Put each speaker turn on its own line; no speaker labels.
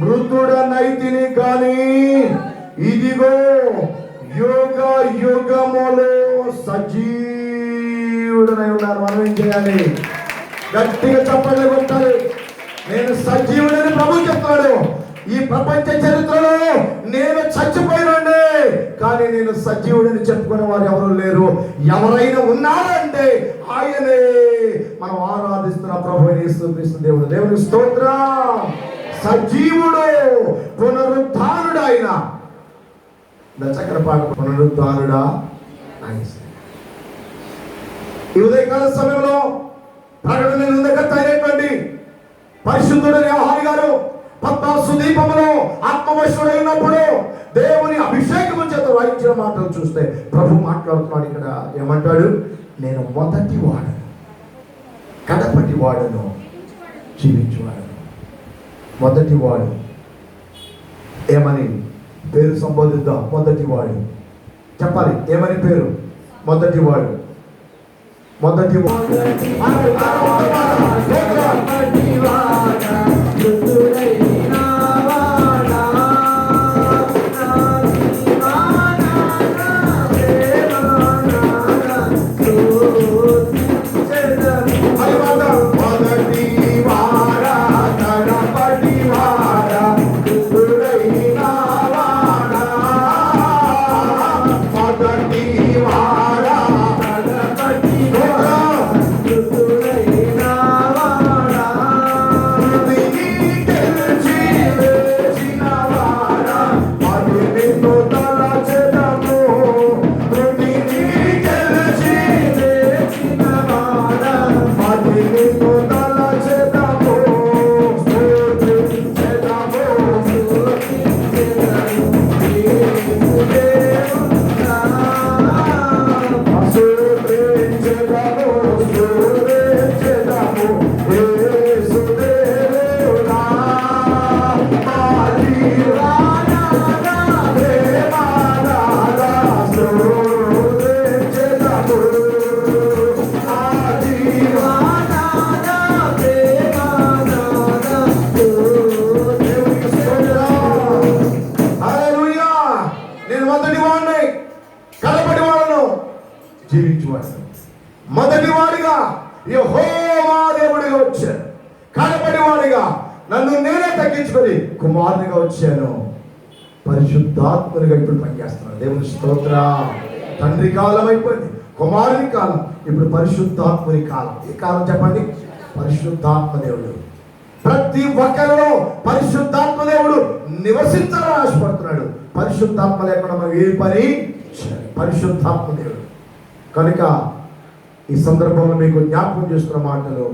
మృతుడనైతిని కానీ ఇదిగో యోగ యుగములో సజీవుడనై ఉన్నారు మనం ఏం చేయాలి? గట్టిగా చప్పట్లు కొట్టాలి నేను సజీవుడని ప్రభు చెప్తాడు ఈ ప్రపంచ చరిత్రలో నేను సజీవుడని చెప్పుకునే వారు ఎవరు లేరు? ఎవరైనా ఉన్నారంటే ఆయనే. మనం ఆరాధిస్తున్న ప్రభు యేసుక్రీస్తు దేవుడు. దేవుని స్తోత్ర. సజీవుడు పునరుద్ధానుడు ఆయన దచ్చకర పాట పునరుద్ధానుడా? ఆయన ఈ ఉదయకాల సమయంలో ప్రకటన నిందకర్త పరిశుద్ధుడు వ్యవహారి గారు పద్మాసు దీపములో దేవుని అభిషేకము చేత వాయించిన మాటలు చూస్తే ప్రభు మాట్లాడుతున్నాడు ఇక్కడ. ఏమంటాడు? నేను మొదటి వాడను. కడపటి వాడను. జీవించువాడను. మొదటి వాడు. ఏమని? పేరు సంబోధిద్దాం. మొదటి వాడు. చెప్పాలి. ఏమని పేరు? మొదటి వాడు. మొదటి వాడు. జీవించువాడు. మొదటి వాడిగా యెహోవా దేవుడిగా వచ్చాను కనపడి వాడిగా నన్ను నేనే తగ్గించుకొని కుమారునిగా వచ్చాను. పరిశుద్ధాత్మనిగా ఇప్పుడు పనిచేస్తున్నాను దేవుని స్తోత్ర. తండ్రి కాలం అయిపోయింది కుమారుని కాలం ఇప్పుడు పరిశుద్ధాత్మని కాలం. ఈ కాలం చెప్పండి? పరిశుద్ధాత్మ దేవుడు. ప్రతి ఒక్కరిలో పరిశుద్ధాత్మ దేవుడు నివసించాలని ఆశపడుతున్నాడు. పరిశుద్ధాత్మ లేకుండా మనం ఏ పని పరిశుద్ధాత్మ దేవుడు. కనుక ఈ సందర్భంలో మీకు జ్ఞాపకం చేస్తున్న మాటలు